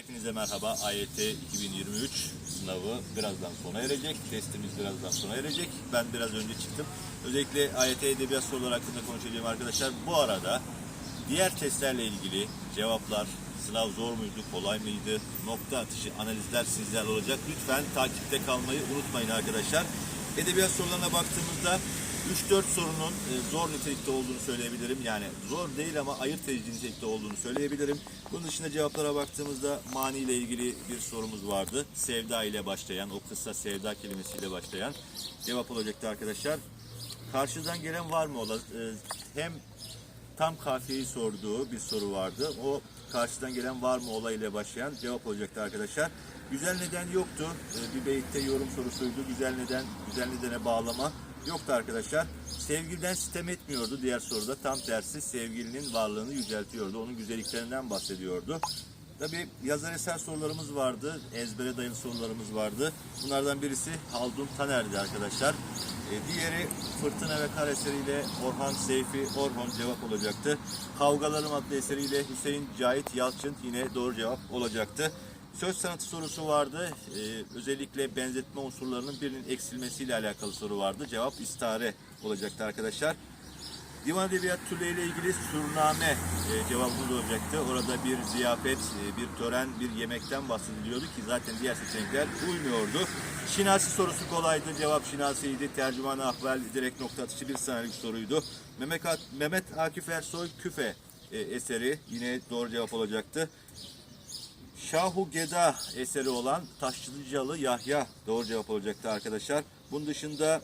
Hepinize merhaba. AYT 2023 sınavı birazdan sona erecek. Testimiz birazdan sona erecek. Ben biraz önce çıktım. Özellikle AYT edebiyat soruları hakkında konuşacağım arkadaşlar. Bu arada diğer testlerle ilgili cevaplar, sınav zor muydu, kolay mıydı, nokta atışı analizler sizler olacak. Lütfen takipte kalmayı unutmayın arkadaşlar. Edebiyat sorularına baktığımızda 3-4 sorunun e, zor nitelikte olduğunu söyleyebilirim. Yani zor değil ama ayırt edici nitelikte olduğunu söyleyebilirim. Bunun dışında cevaplara baktığımızda mani ile ilgili bir sorumuz vardı. Sevda ile başlayan, o kısa sevda kelimesiyle başlayan cevap olacaktı arkadaşlar. Karşıdan gelen var mı e, Hem tam kafiyeyi sorduğu bir soru vardı. O karşıdan gelen var mı olayıyla başlayan cevap olacaktı arkadaşlar. Güzel neden yoktu. Ee, Bir beyitte yorum sorusuydu. Güzel neden, güzel nedene bağlama yoktu arkadaşlar. Sevgiliden sitem etmiyordu diğer soruda. Tam tersi sevgilinin varlığını yüceltiyordu. Onun güzelliklerinden bahsediyordu. Tabi yazar eser sorularımız vardı. Ezbere dayalı sorularımız vardı. Bunlardan birisi Haldun Taner'di arkadaşlar. E, diğeri Fırtına ve Kar eseriyle Orhan Seyfi Orhon cevap olacaktı. Kavgalarım adlı eseriyle Hüseyin Cahit Yalçın yine doğru cevap olacaktı. Söz sanatı sorusu vardı. E, özellikle benzetme unsurlarının birinin eksilmesiyle alakalı soru vardı. Cevap istare olacaktı arkadaşlar. Divan Edebiyat türleriyle ilgili surname e, cevabımız olacaktı. Orada bir ziyafet, e, bir tören, bir yemekten bahsediliyordu ki zaten diğer seçenekler uymuyordu. Şinasi sorusu kolaydı. Cevap Şinasi'ydi. Tercüman-ı Ahval direkt nokta atışı bir saniyelik soruydu. Mehmet, Mehmet Akif Ersoy Küfe e, eseri yine doğru cevap olacaktı. Şahu Geda eseri olan Taşlıcalı Yahya doğru cevap olacaktı arkadaşlar. Bunun dışında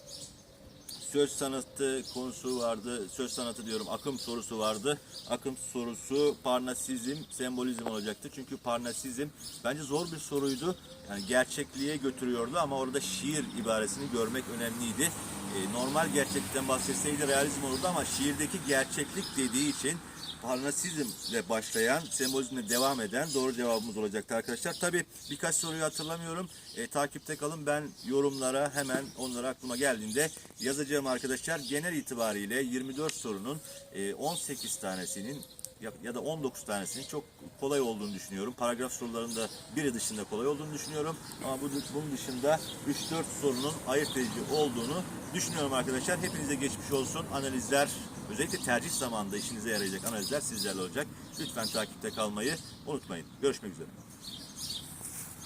söz sanatı konusu vardı. Söz sanatı diyorum akım sorusu vardı. Akım sorusu parnasizm, sembolizm olacaktı. Çünkü parnasizm bence zor bir soruydu. Yani gerçekliğe götürüyordu ama orada şiir ibaresini görmek önemliydi. Ee, normal gerçeklikten bahsetseydi realizm olurdu ama şiirdeki gerçeklik dediği için Parnasizmle başlayan, sembolizmle devam eden doğru cevabımız olacaktı arkadaşlar. Tabi birkaç soruyu hatırlamıyorum. E, takipte kalın. Ben yorumlara hemen onlara aklıma geldiğinde yazacağım arkadaşlar. Genel itibariyle 24 sorunun e, 18 tanesinin ya, ya da 19 tanesinin çok kolay olduğunu düşünüyorum. Paragraf sorularında biri dışında kolay olduğunu düşünüyorum. Ama bu, bunun dışında 3-4 sorunun ayırt edici olduğunu düşünüyorum arkadaşlar. Hepinize geçmiş olsun. Analizler özellikle tercih zamanında işinize yarayacak analizler sizlerle olacak. Lütfen takipte kalmayı unutmayın. Görüşmek üzere.